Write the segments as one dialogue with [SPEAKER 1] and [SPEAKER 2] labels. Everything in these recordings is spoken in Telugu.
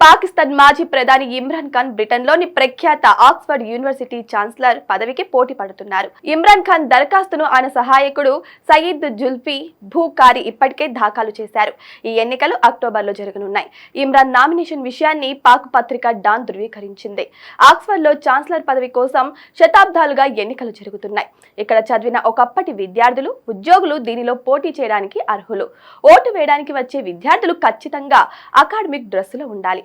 [SPEAKER 1] పాకిస్తాన్ మాజీ ప్రధాని ఇమ్రాన్ ఖాన్ బ్రిటన్లోని ప్రఖ్యాత ఆక్స్ఫర్డ్ యూనివర్సిటీ ఛాన్సలర్ పదవికి పోటీ పడుతున్నారు. ఇమ్రాన్ ఖాన్ దరఖాస్తును ఆయన సహాయకుడు సయీద్ జుల్ఫీ భూకారి ఇప్పటికే దాఖలు చేశారు. ఈ ఎన్నికలు అక్టోబర్లో జరగనున్నాయి. ఇమ్రాన్ నామినేషన్ విషయాన్ని పాక్ పత్రిక డాన్ ధృవీకరించింది. ఆక్స్ఫర్డ్లో ఛాన్సలర్ పదవి కోసం శతాబ్దాలుగా ఎన్నికలు జరుగుతున్నాయి. ఇక్కడ చదివిన ఒకప్పటి విద్యార్థులు ఉద్యోగులు దీనిలో పోటీ చేయడానికి అర్హులు. ఓటు వేయడానికి వచ్చే విద్యార్థులు ఖచ్చితంగా అకాడమిక్ డ్రెస్సులో ఉండాలి.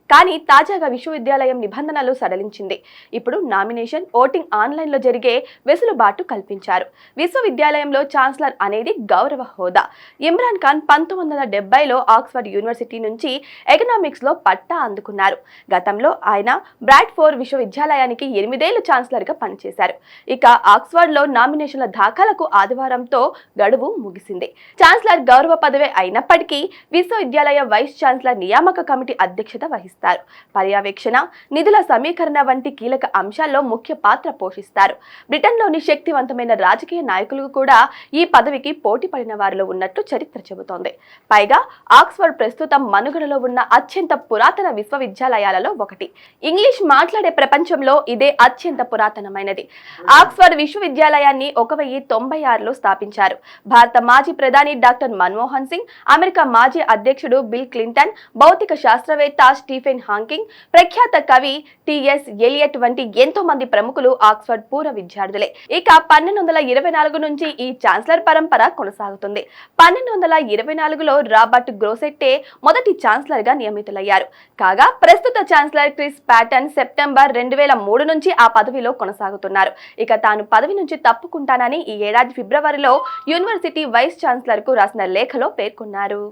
[SPEAKER 1] కానీ తాజాగా విశ్వవిద్యాలయం నిబంధనలు సడలించింది. ఇప్పుడు నామినేషన్ ఓటింగ్ ఆన్లైన్లో జరిగే వెసులుబాటు కల్పించారు. విశ్వవిద్యాలయంలో ఛాన్సలర్ అనేది గౌరవ హోదా. ఇమ్రాన్ ఖాన్ పంతొమ్మిది వందల డెబ్బైలో ఆక్స్ఫర్డ్ యూనివర్సిటీ నుంచి ఎకనామిక్స్లో పట్టా అందుకున్నారు. గతంలో ఆయన బ్రాడ్ఫోర్ విశ్వవిద్యాలయానికి ఎనిమిదేళ్ళు ఛాన్సలర్గా పనిచేశారు. ఇక ఆక్స్ఫర్డ్లో నామినేషన్ల దాఖలకు ఆదివారంతో గడువు ముగిసింది. ఛాన్సలర్ గౌరవ పదవి అయినప్పటికీ విశ్వవిద్యాలయ వైస్ ఛాన్సలర్ నియామక కమిటీ అధ్యక్షత వహిస్తారు. పర్యవేక్షణ నిధుల సమీకరణ వంటి కీలక అంశాల్లో ముఖ్య పాత్ర పోషిస్తారు. బ్రిటన్లోని శక్తివంతమైన రాజకీయ నాయకులు కూడా ఈ పదవికి పోటీ పడిన వారిలో ఉన్నట్లు చరిత్ర చెబుతోంది. పైగా ఆక్స్ఫర్డ్ ప్రస్తుతం మనుగడలో ఉన్న అత్యంత పురాతన విశ్వవిద్యాలయాలలో ఒకటి. ఇంగ్లీష్ మాట్లాడే ప్రపంచంలో ఇదే అత్యంత పురాతనమైనది. ఆక్స్ఫర్డ్ విశ్వవిద్యాలయాన్ని ఒక వెయ్యి తొంభై ఆరులో స్థాపించారు. భారత మాజీ ప్రధాని డాక్టర్ మన్మోహన్ సింగ్ అమెరికా మాజీ అధ్యక్షుడు బిల్ క్లింటన్ భౌతిక శాస్త్రవేత్త స్టీఫెన్ హాకింగ్ ప్రఖ్యాత కవి టిఎస్ ఎలియట్ వంటి ఎంతో మంది ప్రముఖులు ఆక్స్ఫర్డ్ పూర్వ విద్యార్థులే. ఇక పన్నెండు వందల ఇరవై నాలుగు నుంచి ఈ ఛాన్సలర్ పరంపర కొనసాగుతుంది. పన్నెండు వందల ఇరవై నాలుగులో రాబర్ట్ గ్రోసెట్టే మొదటి ఛాన్సలర్గా నియమితులయ్యారు. కాగా ప్రస్తుత ఛాన్సలర్ క్రిస్ ప్యాటర్న్ సెప్టెంబర్ రెండు వేల మూడు నుంచి ఆ పదవిలో కొనసాగుతున్నారు. ఇక తాను పదవి నుంచి తప్పుకుంటానని ఈ ఏడాది ఫిబ్రవరిలో యూనివర్సిటీ వైస్ ఛాన్సలర్కు రాసిన లేఖలో పేర్కొన్నారు.